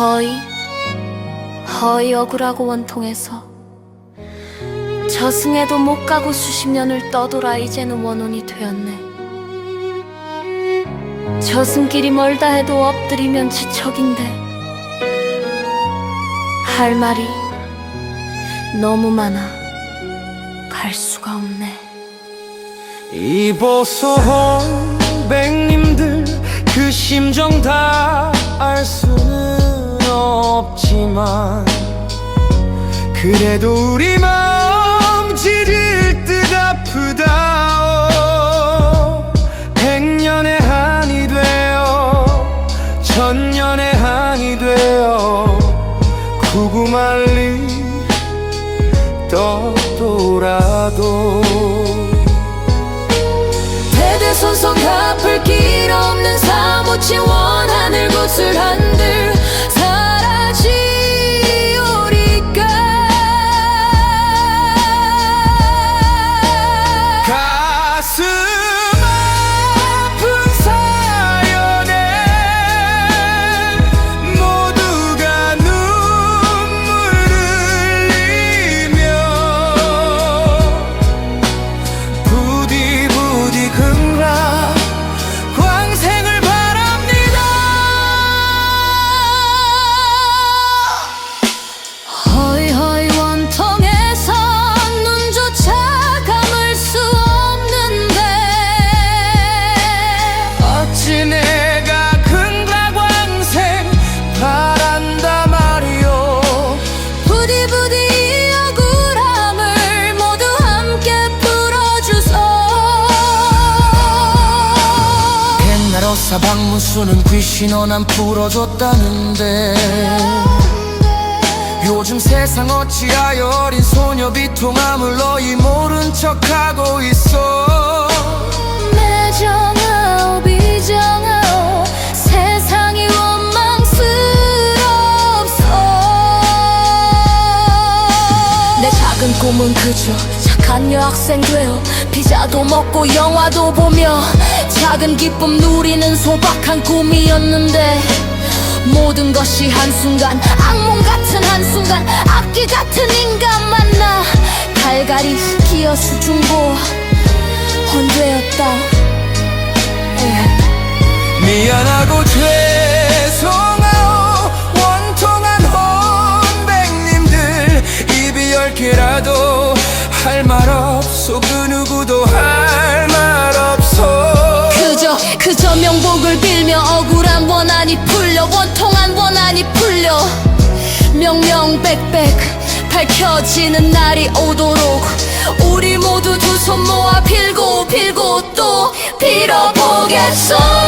허이 허이 억울하고 원통해서 저승에도 못 가고 수십 년을 떠돌아 이제는 원혼이 되었네. 저승길이 멀다 해도 엎드리면 지척인데 할 말이 너무 많아 갈 수가 없네. 이보소 홍백님들 그 심정 다 알 수는 없지만 그래도 우리 마음 지릴 듯 아프다 오. 백년의 한이 되어 천년의 한이 되어 구구말리 떠돌아도. 대대손손 갚을 길 없는 사무치 원 수는 귀신 어 난 풀어줬다는데. 요즘 세상 어찌하여 어린 소녀 비통함을 너희 모른 척하고 있어. 매정하오 비정하오 세상이 원망스럽소. 내 작은 꿈은 그저 착한 여학생 되어 피자도 먹고 영화도 보며 작은 기쁨 누리는 소박한 꿈이었는데 모든 것이 한순간 악몽 같은 한순간 악기 같은 인간 만나 갈갈이 기어 수중보 명명백백 밝혀지는 날이 오도록 우리 모두 두 손 모아 빌고 빌고 또 빌어보겠소